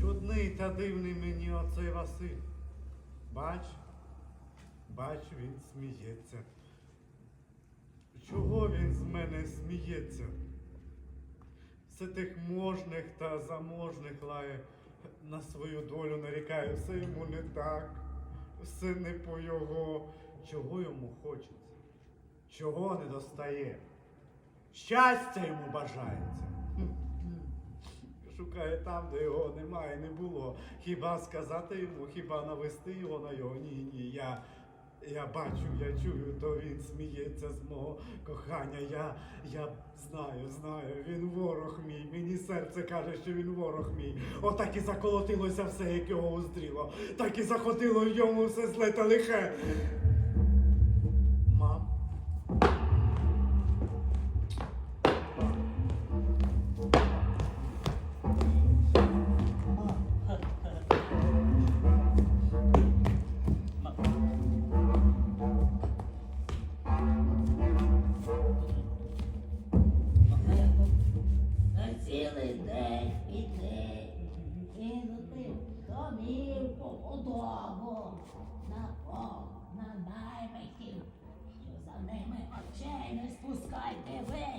Чудний та дивний мені оцей Василь. Бач, бач, він сміється. Чого він з мене сміється? Все тих можних та заможних лає, на свою долю нарікає, все йому не так, все не по його. Чого йому хочеться? Чого не достає? Щастя йому бажається. Шукає там, де його немає, не було. Хіба сказати йому, хіба навести його на його? Ні, ні. Я, я бачу, я чую, то він сміється з мого кохання. Я, я знаю, знаю, він ворог мій. Мені серце каже, що він ворог мій. Отак і заколотилося все, як його уздріло. Так і заходило йому все зле та лихе. цілий день і день кинути домівку удобу на пол, на наймиків, що за ними очей не спускайте ви.